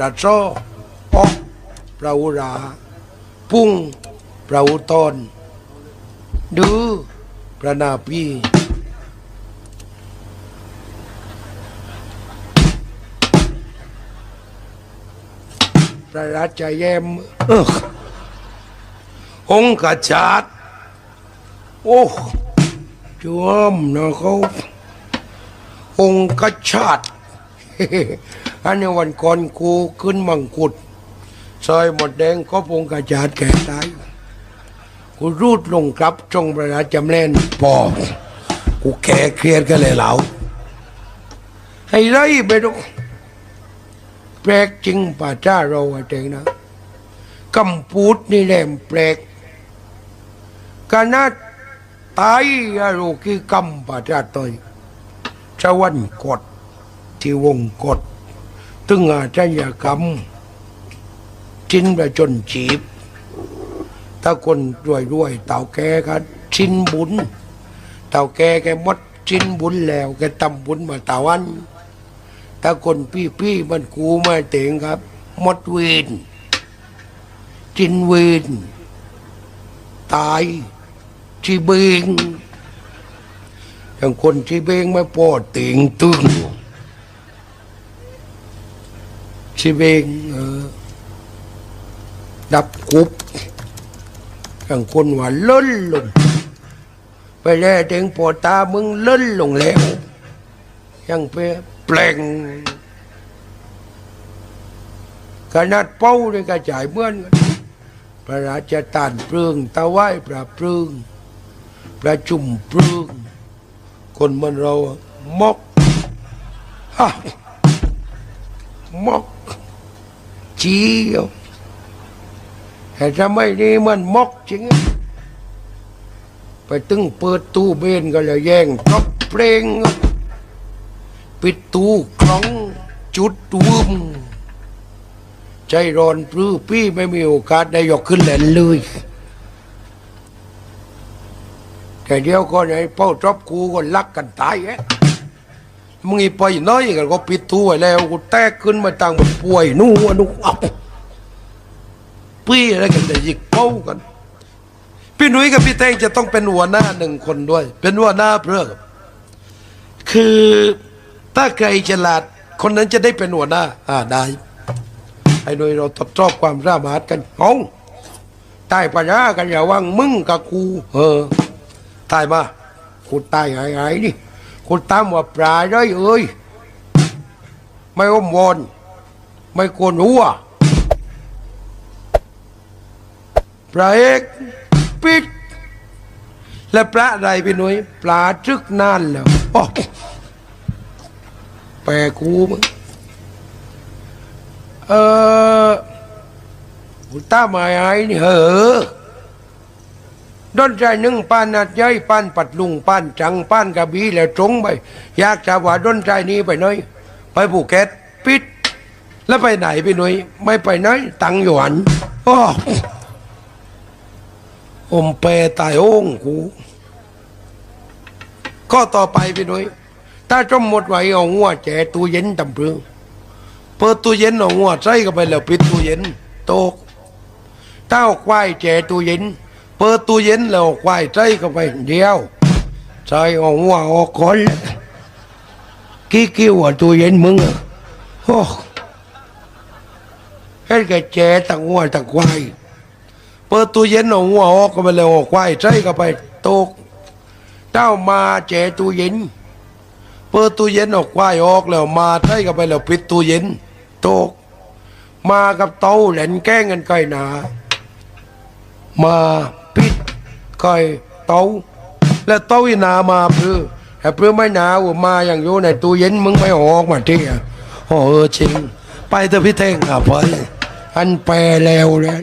ปลาโซปอกปลาอุราปุ้งปลาอุตอนดูปลานาปีปลาราชาแยมเอ้อองค์กระจาดโอ้จวมนะเขาองค์กระชาด อันนี้วันก่อนกูขึ้นมังกุฎซอยหมดแดงก็พงกระจาดแก่ตายกูรูดลงครับจงประราจำเล่นปอบกูแก่เครียดกันเลยเหลาให้ไรไปดูแปลกจริงป่าจ้าเราอะเจงนะกำพูดนี่แหละแปลกกานาตายอะโรกีกำป่าจ้าตอยชาวันกดที่วงกด ตึงอาจยกรรมชิ้นประจนจีบ ถ้าคนรวยรวยๆเต่าแกก็ชิ้นบุญ เต่าแกแกหมดชิ้นบุญแล้วแกทำบุญมาตาวันถ้าคนพี่พี่ๆมันกูมาเต็งครับหมดเวนจินเวนตายที่เบงอย่างคนที่เบงไม่พอเต็งตึง ชีเวงเออ ดับกุบอย่างคนว่าล้นลง ไปแล้วถึงปวดตามึงล้นลงแล้ว ยังไปแปลงขนาดเป้าเลยกระจายเมื่อนพระราชทานเพลิงตะไหว้พระเพลิงประชุมเพลิงคนมันเรามกฮะมก จีเอาแต่ทำไมนี่มันมกจริง ไปตึงเปิดตู้เบนก็เลยแย่งตบเพลง ปิดตู้คล้องจุดวุมใจร้อนปลื้อพี่ไม่มีโอกาสได้ยกขึ้นแหลนเลย แต่เดี๋ยวก็ไอ้เป้าจอบกูก็ลักกันตายแฮะ มึงไปน้อยกันก็ปิดตู้ไว้แล้วกูแตกขึ้นมาตั้งมันป่วยนู่นนู่นอับปี้อะไรกันจะยิกเป้ากัน พี่หนุ่ยกับพี่แตงจะต้องเป็นหัวหน้าหนึ่งคนด้วย เป็นหัวหน้าเพื่อคือถ้าใครฉลาดคนนั้นจะได้เป็นหัวหน้า อ่าได้ไอ้หนุ่ยเราทดสอบความสามารถกันเอาตายปัญญากันอย่าว่างมึงกับกูเออตายมากูตายหายหายๆนี่ คุณตามว่าปลาได้เอ้ยไม่อมวอนไม่โกนหัวปลาเอกปิด และปลาอะไรพี่หนุ่ยปลาจึกนานแล้วโอ้แปลกูมึงเออคุณตามมาไอ้นี่เหรอ ดนใจหนึ่งป้านนัดย้อยป้านปัดลุงป้านจังป้านกระบี่แล้วตรงไปอยากจะว่าดนใจนี้ไปหน่อย ไปภูเก็ตปิด แล้วไปไหนพี่หนุ่ยไม่ไปไหนตังหยวนอ้ออมเปตายโอ่งกูก็ต่อไปพี่หนุ่ยถ้าจมหมดไหวเอาหัวแจตู้เย็นตำเพืองเปิดตู้เย็นเอาหัวใส่เข้าไปแล้วปิดตู้เย็นโตกถ้าเอาควายแจตู้เย็น เปิดตู้เย็นแล้วควายใส่เข้าไปเดียวใส่เอาหัวออกก่อนกี้กิ้วอะตู้เย็นมึงโอ้ให้แกแจตั้งหัวตั้งควายเปิดตู้เย็นเอาหัวออกก็ไปแล้วเอาควายใส่เข้าไปตกเจ้ามาแจตู้เย็นเปิดตู้เย็นเอาควายออกแล้วมาใส่เข้าไปแล้วปิดตู้เย็นตกมากับเต้าแหลนแก้งกันไกลหนา มา คอยเต้าและเต้าอีนามาเพื่อแต่เพื่อไม่หนาวมาอย่างอยู่ในตู้เย็นมึงไม่ออกมาที่อะโอ้เออจริง ไปเถอะพี่เท่งอะไปอันแปลแล้วเลย